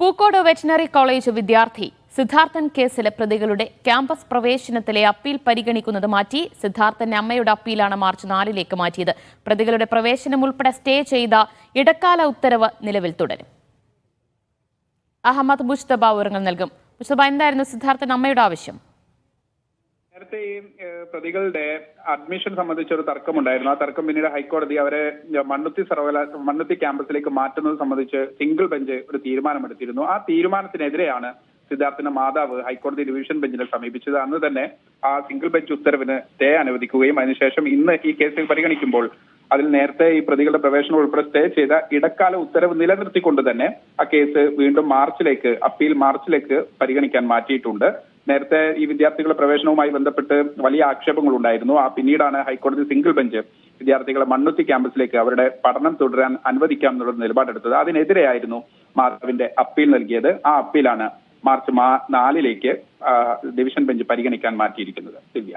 Pookode veterinary college വിദ്യാർത്ഥി സിദ്ധാർത്ഥൻ കേസിലെ പ്രതികളുടെ ക്യാമ്പസ് പ്രവേശനത്തിലെ അപ്പീൽ പരിഗണിക്കുന്നത് മാറ്റി സിദ്ധാർത്ഥന്റെ അമ്മയുടെ അപ്പീലാണ് മാർച്ച് നാലിലേക്ക് മാറ്റിയത്. പ്രതികളുടെ പ്രവേശനം ഉൾപ്പെടെ സ്റ്റേ ചെയ്ത ഇടക്കാല ഉത്തരവ് നിലവിൽ തുടരും. അഹമ്മദ് മുസ്തബ വിവരങ്ങൾ നൽകും. മുസ്തബ എന്തായിരുന്നു സിദ്ധാർത്ഥൻ അമ്മയുടെ ആവശ്യം? നേരത്തെ ഈ പ്രതികളുടെ അഡ്മിഷൻ സംബന്ധിച്ച ഒരു തർക്കമുണ്ടായിരുന്നു. ആ തർക്കം പിന്നീട് ഹൈക്കോടതി അവരെ മണ്ണുത്തി സർവകലാശാല മണ്ണുത്തി ക്യാമ്പസിലേക്ക് മാറ്റുന്നത് സംബന്ധിച്ച് സിംഗിൾ ബെഞ്ച് ഒരു തീരുമാനമെടുത്തിരുന്നു. ആ തീരുമാനത്തിനെതിരെയാണ് സിദ്ധാർത്ഥിന്റെ മാതാവ് ഹൈക്കോടതി ഡിവിഷൻ ബെഞ്ചിനെ സമീപിച്ചത്. അന്ന് തന്നെ ആ സിംഗിൾ ബെഞ്ച് ഉത്തരവിന് സ്റ്റേ അനുവദിക്കുകയും അതിനുശേഷം ഇന്ന് ഈ കേസിൽ പരിഗണിക്കുമ്പോൾ അതിൽ നേരത്തെ ഈ പ്രതികളുടെ പ്രവേശനം ഉൾപ്പെടെ സ്റ്റേ ചെയ്ത ഇടക്കാല ഉത്തരവ് നിലനിർത്തിക്കൊണ്ട് തന്നെ ആ കേസ് വീണ്ടും മാർച്ചിലേക്ക് അപ്പീൽ മാർച്ചിലേക്ക് പരിഗണിക്കാൻ മാറ്റിയിട്ടുണ്ട്. നേരത്തെ ഈ വിദ്യാർത്ഥികളുടെ പ്രവേശനവുമായി ബന്ധപ്പെട്ട് വലിയ ആക്ഷേപങ്ങൾ ഉണ്ടായിരുന്നു ആ പിന്നീടാണ് ഹൈക്കോടതി സിംഗിൾ ബെഞ്ച് വിദ്യാർത്ഥികളെ മണ്ണുത്തി ക്യാമ്പസിലേക്ക് അവരുടെ പഠനം തുടരാൻ അനുവദിക്കാം എന്നുള്ള നിലപാടെടുത്തത്. അതിനെതിരെയായിരുന്നു മാധവിന്റെ അപ്പീൽ നൽകിയത്. ആ അപ്പീലാണ് മാർച്ച് നാലിലേക്ക് ഡിവിഷൻ ബെഞ്ച് പരിഗണിക്കാൻ മാറ്റിയിരിക്കുന്നത് ദിവ്യ.